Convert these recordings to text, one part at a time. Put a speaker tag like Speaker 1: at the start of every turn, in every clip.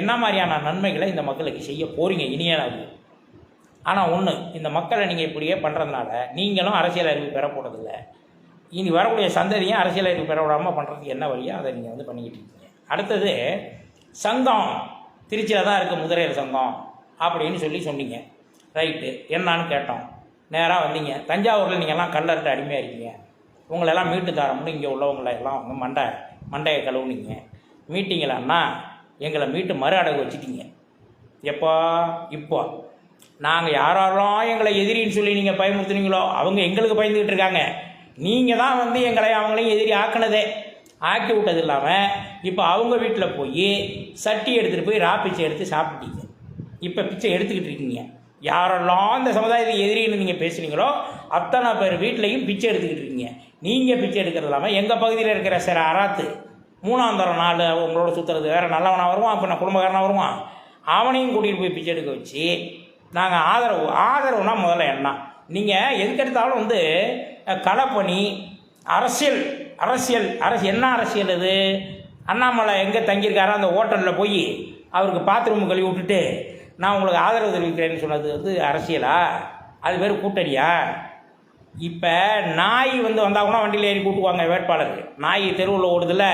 Speaker 1: என்ன மாதிரியான நன்மைகளை இந்த மக்களுக்கு செய்ய போகிறீங்க இனியனாவது ஆனால் ஒன்று இந்த மக்களை நீங்கள் இப்படியே பண்ணுறதுனால நீங்களும் அரசியல் அறிவு பெற போகிறதில்ல இனி வரக்கூடிய சந்ததியும் அரசியல் அறிவு பெற விடாமல் பண்ணுறதுக்கு என்ன வழியோ அதை நீங்கள் வந்து பண்ணிக்கிட்டு இருக்கீங்க. அடுத்தது சங்கம். திருச்சியில் தான் இருக்குது முதலியார் சங்கம் அப்படின்னு சொல்லி சொன்னீங்க. ரைட்டு என்னான்னு கேட்டோம். நேராக வந்தீங்க. தஞ்சாவூரில் நீங்கள்லாம் கல்லறுட்டு அடிமையாக இருக்கீங்க. உங்களெல்லாம் மீட்டு தரமுன்னு இங்கே உள்ளவங்களை எல்லாம் வந்து மண்டை மண்டையை கழுவுனீங்க. மீட்டிங்களான்னா எங்களை மீட்டு மறு அடகு வச்சுட்டீங்க. எப்போ இப்போ. நாங்கள் யாரெல்லாம் எங்களை எதிரின்னு சொல்லி நீங்கள் பயமுறுத்துனீங்களோ அவங்க எங்களுக்கு பயந்துக்கிட்டு இருக்காங்க. நீங்கள் தான் வந்து எங்களை அவங்களையும் எதிரி ஆக்கினதே. ஆக்கி விட்டது இல்லாமல் இப்போ அவங்க வீட்டில் போய் சட்டி எடுத்துகிட்டு போய் ரா பிச்சை எடுத்து சாப்பிட்டீங்க. இப்போ பிச்சை எடுத்துக்கிட்டு இருக்கீங்க. யாரெல்லாம் இந்த சமுதாயத்துக்கு எதிரின்னு நீங்கள் பேசுனீங்களோ அத்தனை பேர் வீட்லேயும் பிச்சை எடுத்துக்கிட்டு இருக்கீங்க. நீங்கள் பிச்சை எடுக்கிறது இல்லாமல் எங்கள் பகுதியில் இருக்கிற சில அராத்து மூணாந்தரம் நாள் உங்களோட சுற்றுறது வேறு நல்லவனாக வருவான் அப்போ நான் குடும்பக்காரனாக வருவான். அவனையும் கூட்டிகிட்டு போய் பிச்சை எடுக்க வச்சு நாங்கள் ஆதரவு ஆதரவுனா முதல்ல என்ன? நீங்கள் எதுக்கெடுத்தாலும் வந்து களப்பணி அரசியல் அரசியல் அரசு என்ன அரசியல் இது? அண்ணாமலை எங்கே தங்கியிருக்காரோ அந்த ஹோட்டலில் போய் அவருக்கு பாத்ரூம் கழுவி விட்டுட்டு நான் உங்களுக்கு ஆதரவு தெரிவிக்கிறேன்னு சொன்னது வந்து அரசியலா? அது பேர் கூட்டணியா? இப்போ நாய் வந்து வந்தால் கூட வண்டியில் ஏறி கூட்டுவாங்க வேட்பாளருக்கு நாய் தெருவில் ஓடுதில்ல.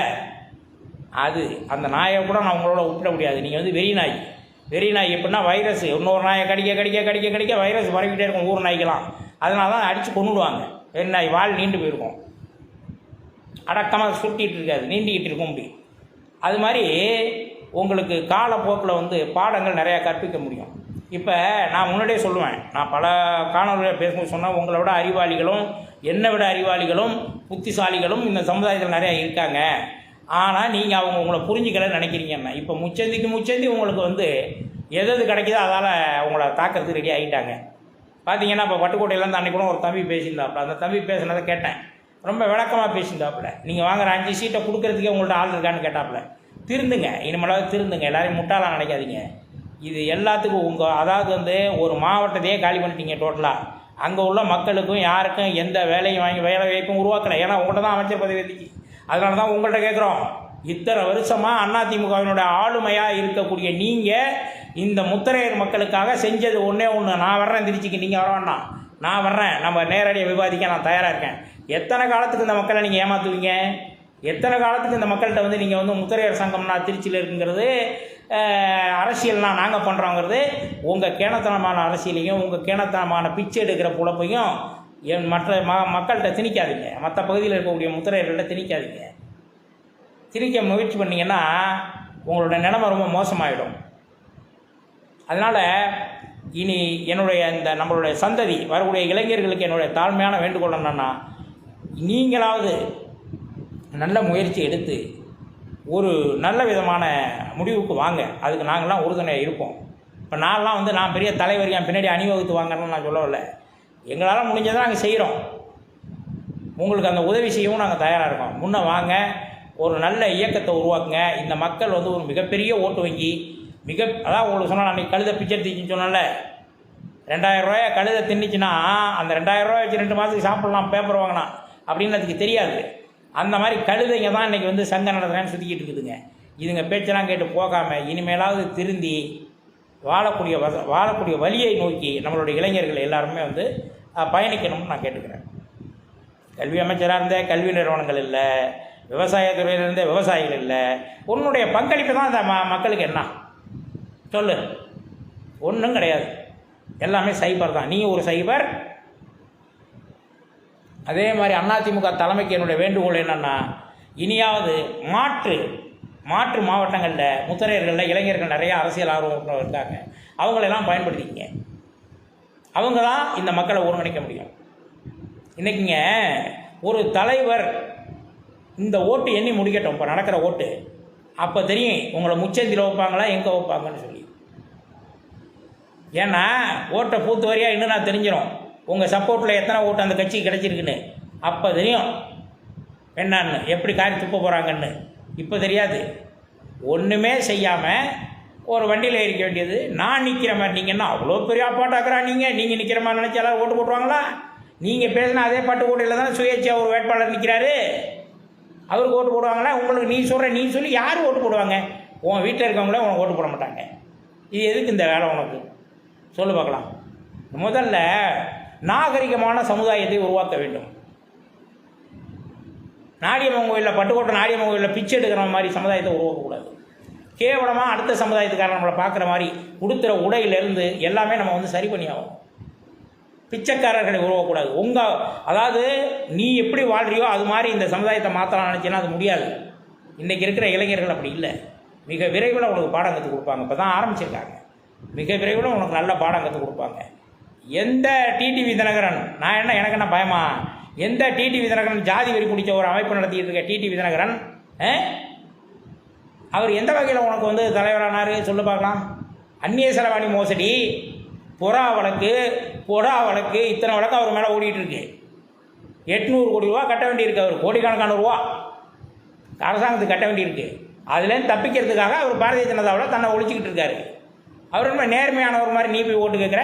Speaker 1: அது அந்த நாயை கூட நான் உங்களோட விட்டுட முடியாது. நீங்கள் வந்து வெறி நாய். வெறி நாய் எப்படின்னா வைரஸ். இன்னொரு நாயை கடிக்க கடிக்க கடிக்க கடிக்க வைரஸ் பரவிக்கிட்டே இருக்கும். ஊர் நாய்க்கெல்லாம். அதனால தான் அடித்து கொண்டுடுவாங்க வெறி நாய் வால் நீண்டு போயிருக்கும். அடக்கமாக சுட்டிகிட்டு இருக்காது. நீண்டிக்கிட்டு இருக்கும் அப்படி. அது மாதிரி உங்களுக்கு காலப்போக்கில் வந்து பாடங்கள் நிறையா கற்பிக்க முடியும். இப்போ நான் முன்னாடியே சொல்லுவேன். நான் பல காணொலியில் பேசும்போது சொன்னால் உங்களை விட அறிவாளிகளும் என்னை விட அறிவாளிகளும் புத்திசாலிகளும் இந்த சமுதாயத்தில் நிறையா இருக்காங்க. ஆனால் நீங்கள் அவங்க உங்களை புரிஞ்சுக்கலன்னு நினைக்கிறீங்கன்னு இப்போ முச்சந்திக்கு முச்சந்தி உங்களுக்கு வந்து எது எது கிடைக்குதோ அதால் உங்களை தாக்கிறதுக்கு ரெடி ஆகிட்டாங்க. பார்த்தீங்கன்னா இப்போ பட்டுக்கோட்டையிலேருந்து அன்றைக்கி கூட ஒரு தம்பி பேசியிருந்தாப்புல. அந்த தம்பி பேசுனதை கேட்டேன். ரொம்ப விளக்கமாக பேசியிருந்தாப்புல. நீங்கள் வாங்குற அஞ்சு சீட்டை கொடுக்குறதுக்கே உங்கள்ட்ட ஆள் இருக்கான்னு கேட்டாப்புல. திருந்துங்க. இனிமேலாவது திருந்துங்க. எல்லாரையும் முட்டாளாக நினைக்காதீங்க. இது எல்லாத்துக்கும் உங்கள் அதாவது வந்து ஒரு மாவட்டத்தையே காலி பண்ணிட்டீங்க டோட்டலாக அங்கே உள்ள மக்களுக்கும் யாருக்கும் எந்த வேலையும் வாங்கி வேலை வாய்ப்பும் உருவாக்கலை. ஏன்னா உங்கள்கிட்ட தான் அமைச்சர் பதவி வந்துச்சு அதனால தான் உங்கள்கிட்ட கேட்குறோம் இத்தனை வருஷமாக அதிமுகவினுடைய ஆளுமையாக இருக்கக்கூடிய நீங்கள் இந்த முத்திரையர் மக்களுக்காக செஞ்சது ஒன்றே ஒன்று நான் வர்றேன் திருச்சிக்கு. நீங்கள் வர வேண்டாம். நான் வர்றேன். நம்ம நேரடியாக விவாதிக்க நான் தயாராக இருக்கேன். எத்தனை காலத்துக்கு இந்த மக்களை நீங்கள் ஏமாற்றுவீங்க எத்தனை காலத்துக்கு இந்த மக்கள்கிட்ட வந்து நீங்கள் வந்து முத்திரையர் சங்கம்னா திருச்சியில் இருக்குங்கிறது அரசியல்லாம் நாங்கள் பண்ணுறோங்கிறது உங்கள் கேணத்தனமான அரசியலையும் உங்கள் கேணத்தனமான பிச்சை எடுக்கிற புழப்பையும் என் மற்ற ம மக்கள்கிட்ட திணிக்காதீங்க. மற்ற பகுதியில் இருக்கக்கூடிய முத்திரையர்கள்ட்ட திணிக்காதீங்க. திணிக்க முயற்சி பண்ணிங்கன்னா உங்களோட நிலைமை ரொம்ப மோசமாயிடும். அதனால் இனி என்னுடைய இந்த நம்மளுடைய சந்ததி வரக்கூடிய இளைஞர்களுக்கு என்னுடைய தாழ்மையான வேண்டுகோள் என்னென்னா நீங்களாவது நல்ல முயற்சி எடுத்து ஒரு நல்ல விதமான முடிவுக்கு வாங்க. அதுக்கு நாங்கள்லாம் உறுதுணையாக இருப்போம். இப்போ நான்லாம் வந்து நான் பெரிய தலைவர் என் பின்னாடி அணிவகுத்து வாங்கன்னு நான் சொல்லவில்லை. எங்களால் முடிஞ்சதை நாங்கள் செய்கிறோம் உங்களுக்கு அந்த உதவி செய்யவும் நாங்கள் தயாராக இருக்கோம். முன்னே வாங்க ஒரு நல்ல இயக்கத்தை உருவாக்குங்க. இந்த மக்கள் வந்து ஒரு மிகப்பெரிய ஓட்டு வங்கி. மிக அதான் உங்களுக்கு சொன்னால் அன்றைக்கி கழுதை பிச்சர் தீச்சுன்னு சொன்னால ரெண்டாயிரம் ரூபாய் கழுதை தின்னுச்சுன்னா அந்த ரெண்டாயிரம் ரூபாய் வச்சு ரெண்டு மாதத்துக்கு சாப்பிட்லாம் பேப்பர் வாங்கினா. அப்படின்னு அதுக்கு தெரியாது. அந்த மாதிரி கழுதைங்க தான் இன்றைக்கி வந்து சங்கம் நடத்துகிறேன்னு சுற்றிக்கிட்டு இருக்குதுங்க. இதுங்க பேச்செல்லாம் கேட்டு போகாமல் இனிமேலாவது திருந்தி வாழக்கூடிய வச வாழக்கூடிய வழியை நோக்கி நம்மளுடைய இளைஞர்கள் எல்லாருமே வந்து பயணிக்கணும்னு நான் கேட்டுக்கிறேன். கல்வி அமைச்சராக இருந்த கல்வி நிறுவனங்கள் இல்லை விவசாயத்துறையில் இருந்த விவசாயிகள் இல்லை உன்னுடைய பங்களிப்பு தான் இந்த ம மக்களுக்கு என்ன? சொல்லு. ஒன்றும் கிடையாது. எல்லாமே சைபர் தான். நீ ஒரு சைபர். அதே மாதிரி அதிமுக தலைமைக்கு என்னுடைய வேண்டுகோள் என்னென்னா இனியாவது மாற்று மாற்று மாவட்டங்களில் முத்திரையர்களில் இளைஞர்கள் நிறைய அரசியல் ஆர்வம் இருக்காங்க. அவங்களெல்லாம் பயன்படுத்திங்க அவங்க தான் இந்த மக்களை ஒருங்கிணைக்க முடியும். இன்றைக்கிங்க ஒரு தலைவர் இந்த ஓட்டு எண்ணி முடிக்கட்டும். இப்போ நடக்கிற ஓட்டு. அப்போ தெரியும் உங்களை முச்சந்தியில் வைப்பாங்களா எங்கே வைப்பாங்கன்னு சொல்லி. ஏன்னா ஓட்டை பூத்து வரையா இன்னும் நான் தெரிஞ்சிடும் உங்கள் சப்போர்ட்டில் எத்தனை ஓட்டு அந்த கட்சிக்கு கிடச்சிருக்குன்னு. அப்போ தெரியும். என்னன்னு எப்படி காரி துப்ப போகிறாங்கன்னு இப்போ தெரியாது. ஒன்றுமே செய்யாமல் ஒரு வண்டியில் ஏறிக்க வேண்டியது. நான் நிற்கிற மாதிரி நீங்கள் என்ன அவ்வளோ பெரிய அப்பாட்டாக்குறா நீங்கள் நீங்கள் நிற்கிற மாதிரி நினச்சி எல்லாரும் ஓட்டு போட்டுருவாங்களா? நீங்கள் பேசினா அதே பட்டுக்கோட்டையில் தான் சுயேட்சையாக ஒரு வேட்பாளர் நிற்கிறாரு அவருக்கு ஓட்டு போடுவாங்களா? உங்களுக்கு நீ சொல்கிற நீ சொல்லி யார் ஓட்டு போடுவாங்க? உன் வீட்டில் இருக்கவங்களே உனக்கு ஓட்டு போட மாட்டாங்க. இது எதுக்கு இந்த வேலை உனக்கு? சொல்லு பார்க்கலாம். முதல்ல நாகரிகமான சமுதாயத்தை உருவாக்க வேண்டும். நாடியம்மன் கோயிலில் பட்டுக்கோட்டை நாடியம்மன் கோயிலில் பிச்சை எடுக்கிற மாதிரி சமுதாயத்தை உருவாக்கக்கூடாது. கேவலமாக அடுத்த சமுதாயத்துக்காரன் நம்மளை பார்க்குற மாதிரி உடுத்துகிற உடையிலேருந்து எல்லாமே நம்ம வந்து சரி பண்ணி பிச்சைக்காரர்களை உருவக்கூடாது உங்கள் அதாவது நீ எப்படி வாழ்றியோ அது மாதிரி இந்த சமுதாயத்தை மாற்றலாம் நினச்சின்னா அது முடியாது. இன்றைக்கி இருக்கிற இளைஞர்கள் அப்படி இல்லை. மிக விரைவில் உனக்கு பாடம் கற்றுக் கொடுப்பாங்க. இப்போ தான் ஆரம்பிச்சிருக்காங்க. மிக விரைவில் உனக்கு நல்ல பாடம் கற்றுக் கொடுப்பாங்க. எந்த டிடிவி தினகரன்? நான் என்ன எனக்கு என்ன பயமா? எந்த டிடி தினகரன் ஜாதி வெறி பிடிச்ச ஒரு அமைப்பு நடத்திட்டு இருக்க டிடி தினகரன் ஆ? அவர் எந்த வகையில் உனக்கு வந்து தலைவரானார்? சொல்லு பார்க்கலாம். அந்நிய செலவாணி மோசடி புறா வழக்கு புறா வழக்கு இத்தனை வழக்கு அவர் மேலே ஓடிட்டு இருக்கு எட்நூறு கோடி ரூபா கட்ட வேண்டியிருக்கு அவர். கோடிக்கணக்கான ரூபா அரசாங்கத்துக்கு கட்ட வேண்டியிருக்கு. அதுலேருந்து தப்பிக்கிறதுக்காக அவர் பாரதிய ஜனதாவில் தன்னை ஒழிச்சிக்கிட்டு இருக்காரு. அவர் என்ன நேர்மையானவர் மாதிரி நீ போய் ஓட்டு கேட்குற?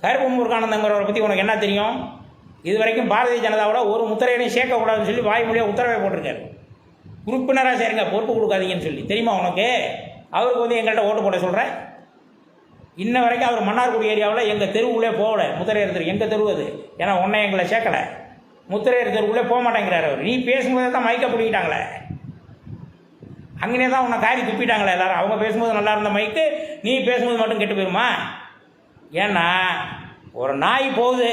Speaker 1: கருப்பு முருகானந்தங்கிறவரை பற்றி உனக்கு என்ன தெரியும்? இது வரைக்கும் பாரதிய ஜனதாவோட ஒரு முத்திரையனையும் சேர்க்கக்கூடாதுன்னு சொல்லி வாய்மொழியாக உத்தரவை போட்டிருக்காரு. உறுப்பினராக சேருங்க பொறுப்பு கொடுக்காதீங்கன்னு சொல்லி. தெரியுமா உனக்கு? அவருக்கு வந்து எங்கள்கிட்ட ஓட்டு போட சொல்கிறேன் இன்ன வரைக்கும் அவர் மன்னார்குடி ஏரியாவில் எங்கள் தெருவுக்குள்ளே போகல முத்திரையர் தெரு எங்கள் தெருவு அது? ஏன்னா உன்னை எங்களை சேர்க்கலை. முத்திரையர் தெருவுக்குள்ளே போக மாட்டேங்கிறார் அவர். நீ பேசும்போதே தான் மைக்கை பிடிக்கிட்டாங்களே. அங்கேயே தான் உன்னை காரி துப்பிட்டாங்களே எல்லாரும். அவங்க பேசும்போது நல்லா இருந்த மைக்கு நீ பேசும்போது மட்டும் கெட்டு போயிருமா? ஏன்னா ஒரு நாய் போகுது.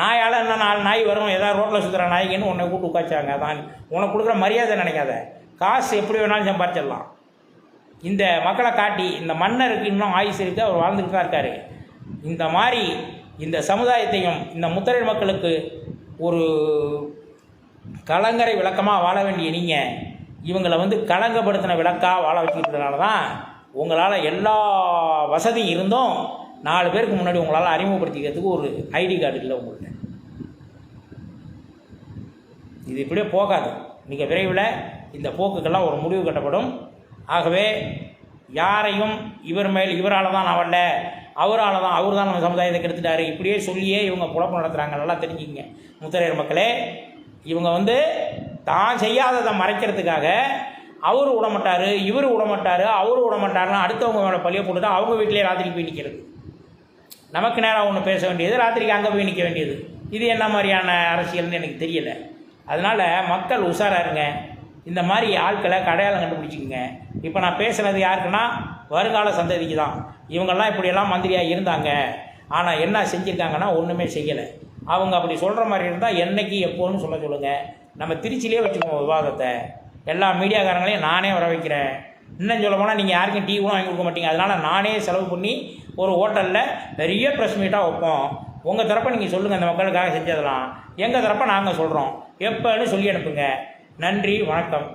Speaker 1: நாயால் என்ன நாலு நாய் வரும்? ஏதாவது ரோட்டில் சுற்றுற நாய்க்குன்னு உன்னை கூட்டு உட்காச்சாங்க அதான் உனக்கு கொடுக்குற மரியாதை நினைக்காத. காசு எப்படி வேணாலும் சம்பாரிச்சிடலாம். இந்த மக்களை காட்டி இந்த மன்னருக்கு இன்னும் ஆயுசு இருக்குது அவர் வாழ்ந்துட்டு தான் இருக்காரு. இந்த மாதிரி இந்த சமுதாயத்தையும் இந்த முத்தரை மக்களுக்கு ஒரு கலங்கரை விளக்கமாக வாழ வேண்டிய நீங்கள் இவங்களை வந்து கலங்கப்படுத்தின விளக்காக வாழ வச்சுக்கிறதுனால தான் உங்களால் எல்லா வசதியும் இருந்தும் நாலு பேருக்கு முன்னாடி உங்களால் அறிமுகப்படுத்திக்கிறதுக்கு ஒரு ஐடி கார்டு இல்லை உங்கள்கிட்ட இது இப்படியே போகாது. மிக விரைவில் இந்த போக்குக்கெல்லாம் ஒரு முடிவு கட்டப்படும். ஆகவே யாரையும் இவர் மேல் இவரால் தான் நான் வரல அவரால் தான் அவர் தான் நம்ம சமுதாயத்தை கெடுத்துட்டாரு இப்படியே சொல்லியே இவங்க குழப்பம் நடத்துகிறாங்க நல்லா தெரிஞ்சுக்கிங்க. முத்தரையர் மக்களே இவங்க வந்து தான் செய்யாததை மறைக்கிறதுக்காக அவர் விடமாட்டார் இவர் விடமாட்டார் அவர் விடமாட்டாருன்னு அடுத்தவங்க மேலே பழிய போட்டுட்டு அவங்க வீட்டிலே ராத்திரிக்கு போய் நிற்கிறது நமக்கு நேரம் ஒன்று பேச வேண்டியது ராத்திரிக்கு அங்கே போய் நிற்க வேண்டியது. இது என்ன மாதிரியான அரசியல்னு எனக்கு தெரியலை. அதனால் மக்கள் உஷாராக இருங்க இந்த மாதிரி ஆட்களை அடையாளம் கண்டுபிடிச்சிக்கங்க. இப்போ நான் பேசுனது யாருக்குன்னா வருங்கால சந்ததிக்கு தான். இவங்கெல்லாம் இப்படியெல்லாம் மந்திரியாக இருந்தாங்க. ஆனால் என்ன செஞ்சுருக்காங்கன்னா ஒன்றுமே செய்யலை. அவங்க அப்படி சொல்கிற மாதிரி இருந்தால் என்றைக்கு எப்போன்னு சொல்ல சொல்லுங்கள் நம்ம திருச்சியிலே வச்சுக்கோங்க விவாதத்தை. எல்லா மீடியாக்காரங்களையும் நானே வர வைக்கிறேன். இன்னும் சொல்ல போனால் நீங்கள் யாருக்கும் டீ கூட வாங்கி கொடுக்க மாட்டீங்க. அதனால் நானே செலவு பண்ணி ஒரு ஹோட்டலில் பெரிய ப்ரெஸ் மீட்டாக வைப்போம். உங்கள் தரப்பை நீங்கள் சொல்லுங்கள் அந்த மக்களுக்காக செஞ்சதெல்லாம் எங்கள் தரப்பை நாங்கள் சொல்கிறோம் எப்போன்னு சொல்லி அனுப்புங்க. நன்றி வணக்கம்.